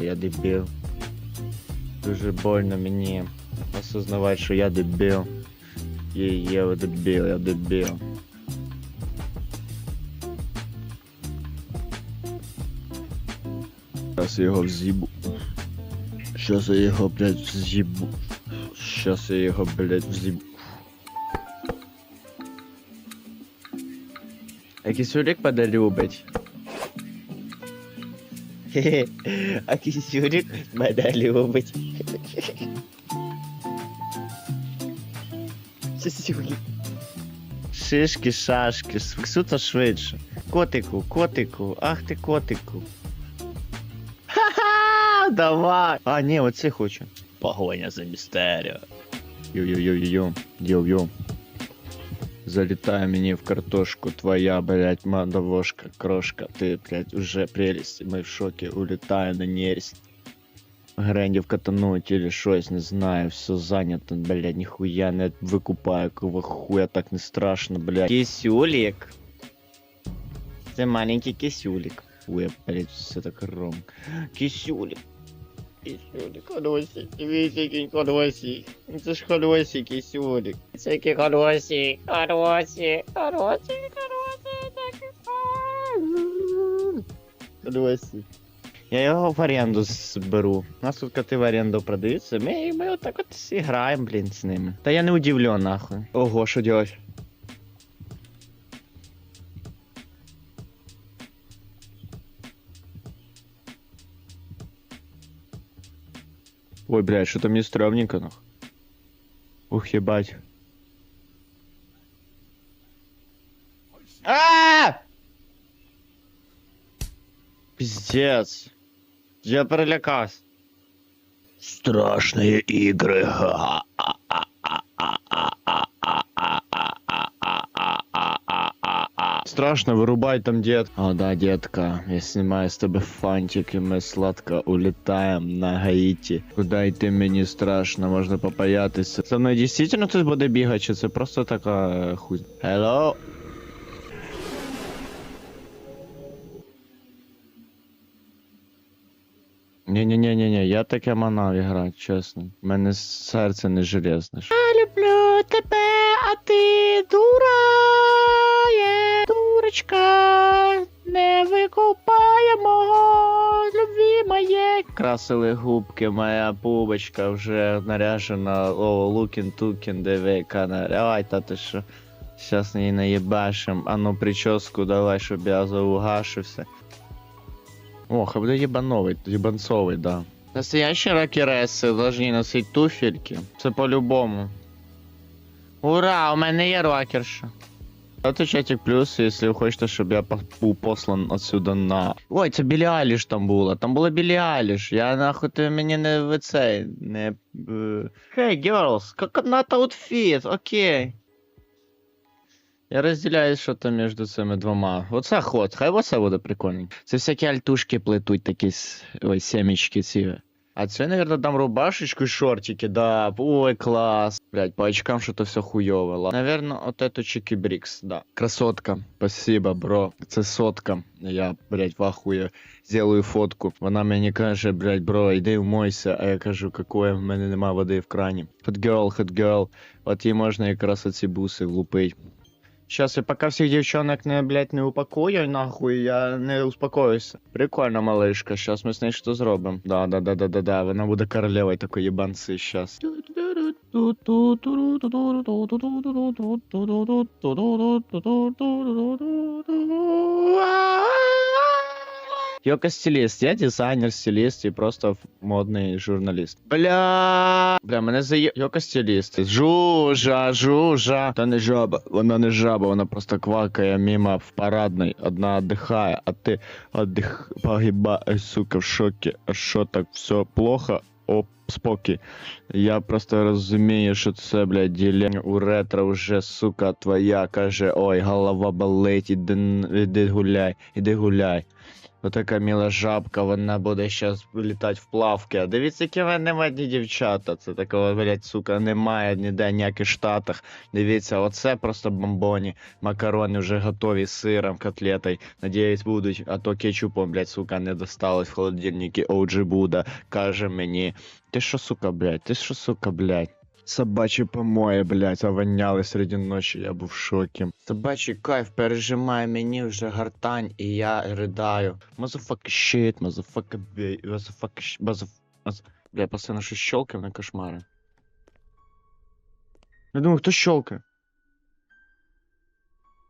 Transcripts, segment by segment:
я дебіл. Дуже больно мені осознавати, що я дебіл. Є, є, я дебіл, я дебіл. Зараз я його вз'їбу. Щас я його, блядь, вз'їбу. Щас я його, блядь, вз'їбу. А кисюлік любить. А кисюлік мене любить. Кисюлік. Шишки, шашки, суто швидше. Котику, котику, ах ти котику. Ха-ха, давай. А, ні, оце хочу. Погоня за містеріо. Йо-йо-йо-йо-йо. Йо-йо. Залетая мені в картошку твоя, блядь, мандавошка, крошка, ты, блядь, уже прелесть, мы в шоке, улетаю на нересть. Грендів катануть или щось, не знаю, все занято, блядь, ніхуя не викупаю, кого хуя так не страшно, блядь. Кисюлік. Це маленький кисюлік. Ой, блядь, все так громко. Кисюлік. Кисюлік, холосик, дивіться, який Це ж холосик, кисюлік. Це який холосик, холосик, холосик, холосик, такий холосик. Я його в оренду зберу. У нас тут коти в оренду продаються. Ми, ми отак от граємо, блін, з ними. Та я не удивлен, нахуй. Ого, що делать? Ой, блядь, что-то мне стрёмненько, ну? Ух, ебать. А! -а, -а! Пиздец. Я пролякас. Страшные игры. Ха -ха -ха -ха -ха -ха. Страшно, вырубай там, дед. О, да, детка, я снимаю с тебя фантик, и мы сладко улетаем на Гаїті. Куда йти мені страшно, можна попаятися. Со мною дійсно хтось буде бігати, чи це просто така е, хуй. Hello? Ні-ні-ні-ні, я таке манав грати, чесно. У мене серце не железне. Я люблю тебе, а ти дура, є дурочка, не викупає мого любві моє. Красили губки, моя пубочка вже наряжена, о, лукін тукін, диви, канаряй, та ти що. Щас її наєбашим, а ну прическу давай, щоб я заугашився. О, буде єбановий, єбанцовий, да. Настоящие рокереси должны носить туфельки. Це по-любому. Ура, у мене є рокерша. Ставте чатик плюс, якщо ви хочете, щоб я по- був послан отсюда на. Ой, це Білі Аліш там була. Там була Білі Аліш. Я нахуй ти мені не в цей. Не. е, Hey, girls, coconut outfit, окей. Я розділяю, що там між цими двома. Оце ход, хай оце буде прикольненько. Це всякі альтушки плетуть, такі с- ой, семечки ці. А це, наверное, там рубашечку і шортики, да. Ой, клас. Блять, по очкам що-то все хуйове. Ладно. Наверно, от это Чики Брикс, да. Красотка. Спасибо, бро. Це сотка. Я, блять, в ахує. Сделаю фотку. Вона мені каже, блять, бро, йди вмойся. А я кажу, какое, в мене нема води в крані. Hot girl, hot girl. От їй можна якраз оці буси влупить. Сейчас я пока всех девчонок не, блядь, не упакую, нахуй, я не успокоюся. Прикольно, малышка, сейчас мы с ней что зробим. Да, да, да, да, да, да, вона буде королевой такой ебанцы сейчас. Йока стиліст, я дизайнер, стиліст і просто модний журналіст. Бля, бля, мене зає... Йока стиліст. Жужа, жужа. Та не жаба, вона не жаба, вона просто квакає мимо в парадной. Одна отдыхає, а ти отдих... погибаєш, сука, в шокі. А що так все плохо? О, спокій. Я просто розумію, що це, блядь, діляння у ретро вже, сука, твоя каже, ой, голова болить, іди, іди гуляй, іди гуляй. Отака міла жабка, вона буде щас літати в плавки. А дивіться, які вони модні дівчата. Це такого, блядь, сука, немає ніде ніяких штатах. Дивіться, оце просто бомбоні. Макарони вже готові з сиром, котлетою. Надіюсь, будуть, а то кетчупом, блядь, сука, не досталось в холодильнику OG Буда. Каже мені. Ти що, сука, блядь? Ти що, сука, блядь? Собачье помоє, блять, овоняли серед ночі, я був в шокі. Собачий кайф пережимає мені вже гартань, і я ридаю. Мазафака щит, мазафака бей, мазафака щит, мазаф... Бля, постійно щось щелкає, на кошмари. Я думаю, хто щелкає?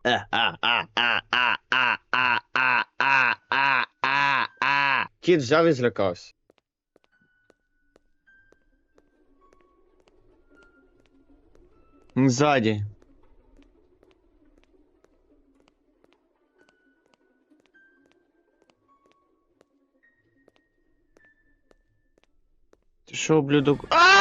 Е, Кіт взяв і злякався. Сзади. Ти що, ублюдок? А!